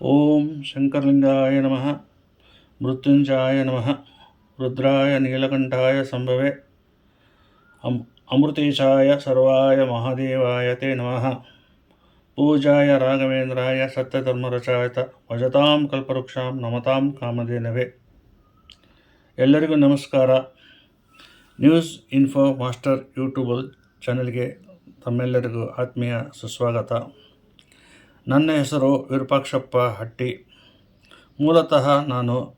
ಓಂ ಶಂಕರಲಿಂಗಾಯ ನಮಃ ಮೃತ್ಯುಂಜಾಯ ನಮಃ ರುದ್ರಾಯ ನೀಲಕಂಠಾಯ ಸಂಭವೆ ಅಮ್ ಅಮೃತೇಶಾಯ ಸರ್ವಾಯ ಮಹಾದೇವಾಯ ತೇ ನಮಃ ಪೂಜಾಯ ರಾಘವೇಂದ್ರಾಯ ಸತ್ಯಧರ್ಮರಚಾಯತ ಭಜತಾಂ ಕಲ್ಪವೃಕ್ಷಾಂ ನಮತಾಂ ಕಾಮಧೇನವೇ ಎಲ್ಲರಿಗೂ ನಮಸ್ಕಾರ ನ್ಯೂಸ್ ಇನ್ಫೋ ಮಾಸ್ಟರ್ ಯೂಟ್ಯೂಬ್ ಚಾನೆಲ್ಗೆ ತಮ್ಮೆಲ್ಲರಿಗೂ ಆತ್ಮೀಯ ಸುಸ್ವಾಗತ ನನ್ನ ಹೆಸರು ವಿರೂಪಾಕ್ಷಪ್ಪ ಹಟ್ಟಿ. ಮೂಲತಃ ನಾನು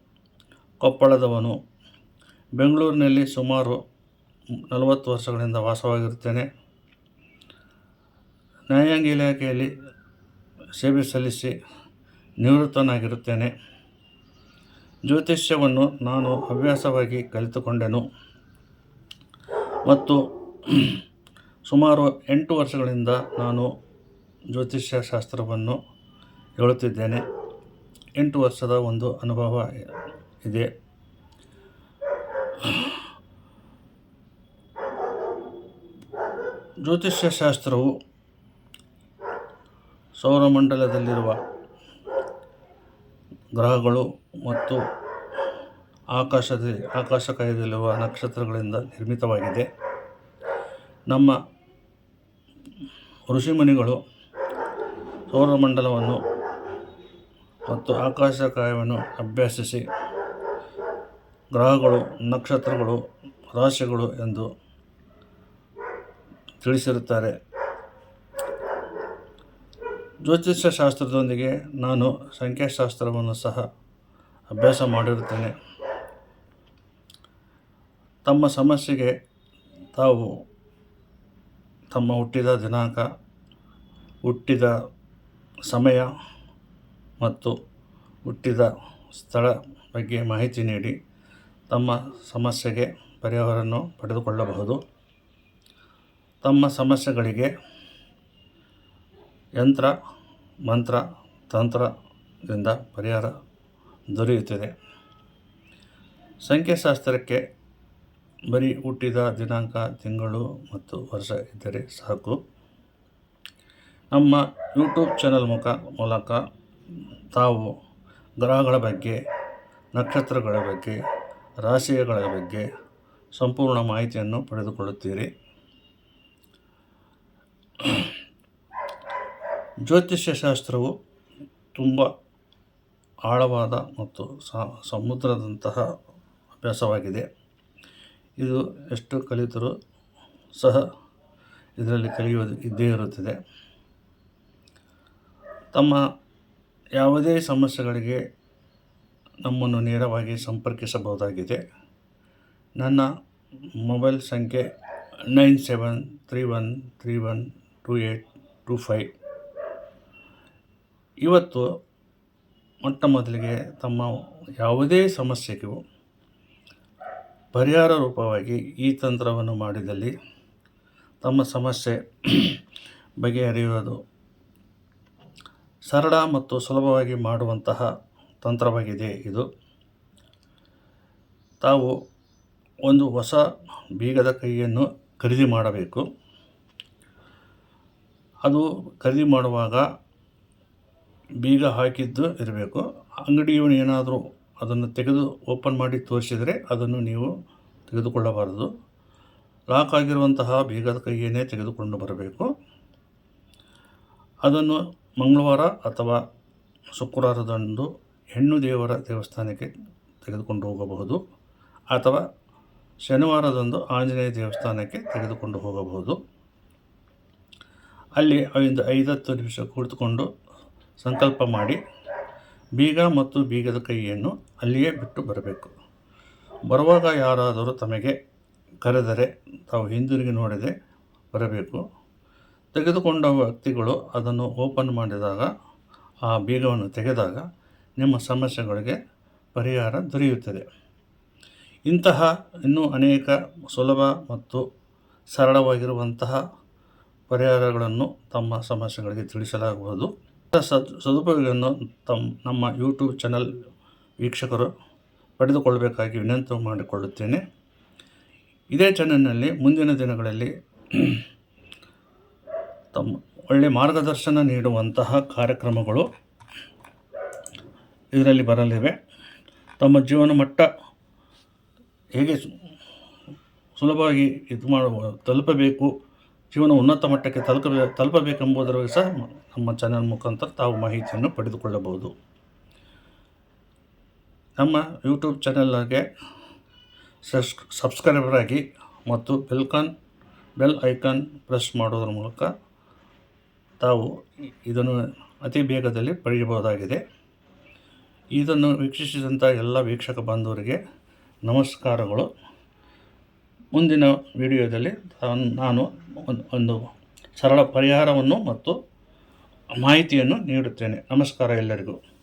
ಕೊಪ್ಪಳದವನು. ಬೆಂಗಳೂರಿನಲ್ಲಿ ಸುಮಾರು ನಲವತ್ತು ವರ್ಷಗಳಿಂದ ವಾಸವಾಗಿರುತ್ತೇನೆ. ನ್ಯಾಯಾಂಗ ಇಲಾಖೆಯಲ್ಲಿ ಸೇವೆ ಸಲ್ಲಿಸಿ ನಿವೃತ್ತನಾಗಿರುತ್ತೇನೆ. ಜ್ಯೋತಿಷ್ಯವನ್ನು ನಾನು ಹವ್ಯಾಸವಾಗಿ ಕಲಿತುಕೊಂಡೆನು. ಮತ್ತು ಸುಮಾರು ಎಂಟು ವರ್ಷಗಳಿಂದ ನಾನು ಜ್ಯೋತಿಷ್ಯ ಶಾಸ್ತ್ರವನ್ನು ಹೇಳುತ್ತಿದ್ದೇನೆ. ಎಂಟು ವರ್ಷದ ಒಂದು ಅನುಭವ ಇದೆ. ಜ್ಯೋತಿಷ್ಯ ಶಾಸ್ತ್ರವು ಸೌರಮಂಡಲದಲ್ಲಿರುವ ಗ್ರಹಗಳು ಮತ್ತು ಆಕಾಶದಲ್ಲಿ ಆಕಾಶಕಾಯದಲ್ಲಿರುವ ನಕ್ಷತ್ರಗಳಿಂದ ನಿರ್ಮಿತವಾಗಿದೆ. ನಮ್ಮ ಋಷಿಮುನಿಗಳು ಸೌರಮಂಡಲವನ್ನು ಮತ್ತು ಆಕಾಶಕಾಯವನ್ನು ಅಭ್ಯಾಸಿಸಿ ಗ್ರಹಗಳು, ನಕ್ಷತ್ರಗಳು, ರಾಶಿಗಳು ಎಂದು ತಿಳಿಸಿರುತ್ತಾರೆ. ಜ್ಯೋತಿಷ್ಯಶಾಸ್ತ್ರದೊಂದಿಗೆ ನಾನು ಸಂಖ್ಯಾಶಾಸ್ತ್ರವನ್ನು ಸಹ ಅಭ್ಯಾಸ ಮಾಡಿರುತ್ತೇನೆ. ತಮ್ಮ ಸಮಸ್ಯೆಗೆ ತಾವು ತಮ್ಮ ಹುಟ್ಟಿದ ದಿನಾಂಕ, ಹುಟ್ಟಿದ ಸಮಯ ಮತ್ತು ಹುಟ್ಟಿದ ಸ್ಥಳ ಬಗ್ಗೆ ಮಾಹಿತಿ ನೀಡಿ ತಮ್ಮ ಸಮಸ್ಯೆಗೆ ಪರಿಹಾರವನ್ನು ಪಡೆದುಕೊಳ್ಳಬಹುದು. ತಮ್ಮ ಸಮಸ್ಯೆಗಳಿಗೆ ಯಂತ್ರ, ಮಂತ್ರ, ತಂತ್ರದಿಂದ ಪರಿಹಾರ ದೊರೆಯುತ್ತದೆ. ಸಂಖ್ಯಾಶಾಸ್ತ್ರಕ್ಕೆ ಬರೀ ಹುಟ್ಟಿದ ದಿನಾಂಕ, ತಿಂಗಳು ಮತ್ತು ವರ್ಷ ಇದ್ದರೆ ಸಾಕು. ನಮ್ಮ ಯೂಟ್ಯೂಬ್ ಚಾನಲ್ ಮುಖ ಮೂಲಕ ತಾವು ಗ್ರಹಗಳ ಬಗ್ಗೆ, ನಕ್ಷತ್ರಗಳ ಬಗ್ಗೆ, ರಾಶಿಗಳ ಬಗ್ಗೆ ಸಂಪೂರ್ಣ ಮಾಹಿತಿಯನ್ನು ಪಡೆದುಕೊಳ್ಳುತ್ತೀರಿ. ಜ್ಯೋತಿಷ್ಯ ಶಾಸ್ತ್ರವು ತುಂಬ ಆಳವಾದ ಮತ್ತು ಸಮುದ್ರದಂತಹ ಅಭ್ಯಾಸವಾಗಿದೆ. ಇದು ಎಷ್ಟು ಕಲಿತರೂ ಸಹ ಇದರಲ್ಲಿ ಕಲಿಯುವುದು ಇದ್ದೇ ಇರುತ್ತದೆ. ತಮ್ಮ ಯಾವುದೇ ಸಮಸ್ಯೆಗಳಿಗೆ ನಮ್ಮನ್ನು ನೇರವಾಗಿ ಸಂಪರ್ಕಿಸಬಹುದಾಗಿದೆ. ನನ್ನ ಮೊಬೈಲ್ ಸಂಖ್ಯೆ nine seven three one three one two eight two five. ಇವತ್ತು ಮೊಟ್ಟ ಮೊದಲಿಗೆ ತಮ್ಮ ಯಾವುದೇ ಸಮಸ್ಯೆಗೂ ಪರಿಹಾರ ರೂಪವಾಗಿ ಈ ತಂತ್ರವನ್ನು ಮಾಡಿದಲ್ಲಿ ತಮ್ಮ ಸಮಸ್ಯೆ ಬಗೆಹರಿಯುವುದು ಸರಳ ಮತ್ತು ಸುಲಭವಾಗಿ ಮಾಡುವಂತಹ ತಂತ್ರವಾಗಿದೆ ಇದು. ತಾವು ಒಂದು ಹೊಸ ಬೀಗದ ಕೈಯನ್ನು ಖರೀದಿ ಮಾಡಬೇಕು. ಅದು ಖರೀದಿ ಮಾಡುವಾಗ ಬೀಗ ಹಾಕಿದ್ದು ಇರಬೇಕು. ಅಂಗಡಿಯವನು ಏನಾದರೂ ಅದನ್ನು ತೆಗೆದು ಓಪನ್ ಮಾಡಿ ತೋರಿಸಿದರೆ ಅದನ್ನು ನೀವು ತೆಗೆದುಕೊಳ್ಳಬಾರದು. ಲಾಕ್ ಆಗಿರುವಂತಹ ಬೀಗದ ಕೈಯನ್ನೇ ತೆಗೆದುಕೊಂಡು ಬರಬೇಕು. ಅದನ್ನು ಮಂಗಳವಾರ ಅಥವಾ ಶುಕ್ರವಾರದಂದು ಹೆಣ್ಣು ದೇವರ ದೇವಸ್ಥಾನಕ್ಕೆ ತೆಗೆದುಕೊಂಡು ಹೋಗಬಹುದು ಅಥವಾ ಶನಿವಾರದಂದು ಆಂಜನೇಯ ದೇವಸ್ಥಾನಕ್ಕೆ ತೆಗೆದುಕೊಂಡು ಹೋಗಬಹುದು. ಅಲ್ಲಿ ಒಂದು ಐದತ್ತು ನಿಮಿಷ ಕುಳಿತುಕೊಂಡು ಸಂಕಲ್ಪ ಮಾಡಿ ಬೀಗ ಮತ್ತು ಬೀಗದ ಕೈಯನ್ನು ಅಲ್ಲಿಯೇ ಬಿಟ್ಟು ಬರಬೇಕು. ಬರುವಾಗ ಯಾರಾದರೂ ತಮಗೆ ಕರೆದರೆ ತಾವು ಹಿಂದಿರುಗಿ ನೋಡದೆ ಬರಬೇಕು. ತೆಗೆದುಕೊಂಡ ವ್ಯಕ್ತಿಗಳು ಅದನ್ನು ಓಪನ್ ಮಾಡಿದಾಗ, ಆ ಬೀಗವನ್ನು ತೆಗೆದಾಗ ನಿಮ್ಮ ಸಮಸ್ಯೆಗಳಿಗೆ ಪರಿಹಾರ ದೊರೆಯುತ್ತದೆ. ಇಂತಹ ಇನ್ನೂ ಅನೇಕ ಸುಲಭ ಮತ್ತು ಸರಳವಾಗಿರುವಂತಹ ಪರಿಹಾರಗಳನ್ನು ತಮ್ಮ ಸಮಸ್ಯೆಗಳಿಗೆ ತಿಳಿಸಲಾಗುವುದು. ಸದ್ ಸದುಪಯೋಗವನ್ನು ತಮ್ಮ ನಮ್ಮ ಯೂಟ್ಯೂಬ್ ಚಾನಲ್ ವೀಕ್ಷಕರು ಪಡೆದುಕೊಳ್ಳಬೇಕಾಗಿ ವಿನಂತಿ ಮಾಡಿಕೊಳ್ಳುತ್ತೇನೆ. ಇದೇ ಚಾನಲ್ನಲ್ಲಿ ಮುಂದಿನ ದಿನಗಳಲ್ಲಿ ತಮ್ಮ ಒಳ್ಳೆಯ ಮಾರ್ಗದರ್ಶನ ನೀಡುವಂತಹ ಕಾರ್ಯಕ್ರಮಗಳು ಇದರಲ್ಲಿ ಬರಲಿವೆ. ತಮ್ಮ ಜೀವನ ಮಟ್ಟ ಹೇಗೆ ಸುಲಭವಾಗಿ ಇದು ಮಾಡುವ, ತಲುಪಬೇಕು, ಜೀವನ ಉನ್ನತ ಮಟ್ಟಕ್ಕೆ ತಲುಪಬೇಕು ತಲುಪಬೇಕೆಂಬುದರ ಸಹ ನಮ್ಮ ಚಾನೆಲ್ ಮುಖಾಂತರ ತಾವು ಮಾಹಿತಿಯನ್ನು ಪಡೆದುಕೊಳ್ಳಬಹುದು. ನಮ್ಮ ಯೂಟ್ಯೂಬ್ ಚಾನೆಲ್ಗೆ ಸಬ್ಸ್ ಸಬ್ಸ್ಕ್ರೈಬರ್ ಆಗಿ ಮತ್ತು ಬೆಲ್ಕಾನ್, ಬೆಲ್ ಐಕಾನ್ ಪ್ರೆಸ್ ಮಾಡೋದ್ರ ಮೂಲಕ ತಾವು ಇದನ್ನು ಅತಿ ಬೇಗದಲ್ಲಿ ಪಡೆಯಬಹುದಾಗಿದೆ. ಇದನ್ನು ವೀಕ್ಷಿಸಿದಂಥ ಎಲ್ಲ ವೀಕ್ಷಕ ಬಾಂಧವರಿಗೆ ನಮಸ್ಕಾರಗಳು. ಮುಂದಿನ ವಿಡಿಯೋದಲ್ಲಿ ನಾನು ಒಂದು ಸರಳ ಪರಿಹಾರವನ್ನು ಮತ್ತು ಮಾಹಿತಿಯನ್ನು ನೀಡುತ್ತೇನೆ. ನಮಸ್ಕಾರ ಎಲ್ಲರಿಗೂ.